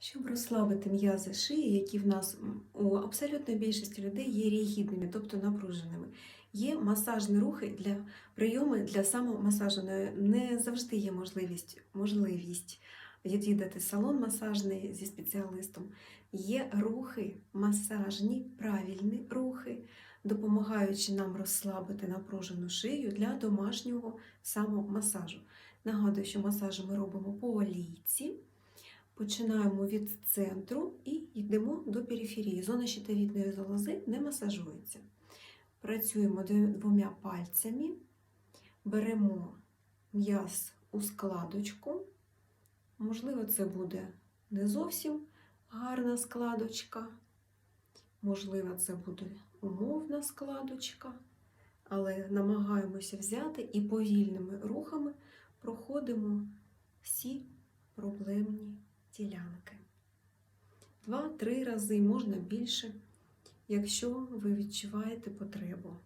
Щоб розслабити м'язи шиї, які в нас у абсолютної більшості людей є рігідними, тобто напруженими. Є масажні рухи для прийоми для самомасажу. Не- Не завжди є можливість, можливість відвідати салон масажний зі спеціалістом. Є рухи, масажні, правильні рухи, допомагаючи нам розслабити напружену шию для домашнього самомасажу. Нагадую, що масажі ми робимо по олійці. Починаємо від центру і йдемо до периферії. Зона щитовідної залози не масажується. Працюємо двома пальцями, беремо м'яз у складочку. Можливо, це буде не зовсім гарна складочка, можливо, це буде умовна складочка, але намагаємося взяти і повільними рухами проходимо всі проблемні ділянки. Два-три рази можна більше, якщо ви відчуваєте потребу.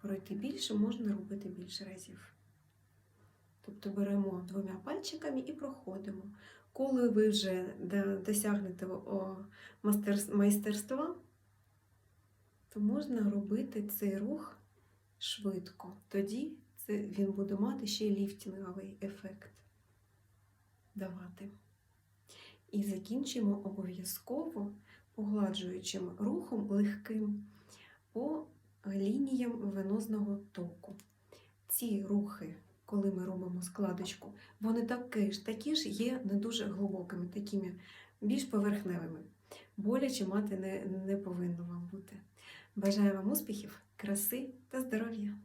Пройти більше можна робити більше разів. Тобто беремо двома пальчиками і проходимо. Коли ви вже досягнете майстерства, то можна робити цей рух швидко. Тоді він буде мати ще ліфтинговий ефект давати. І закінчимо обов'язково погладжуючим рухом легким по лініям венозного току. Ці рухи, коли ми робимо складочку, вони такі ж, такі ж є не дуже глибокими, такими більш поверхневими. Боляче мати не, не повинно вам бути. Бажаю вам успіхів, краси та здоров'я!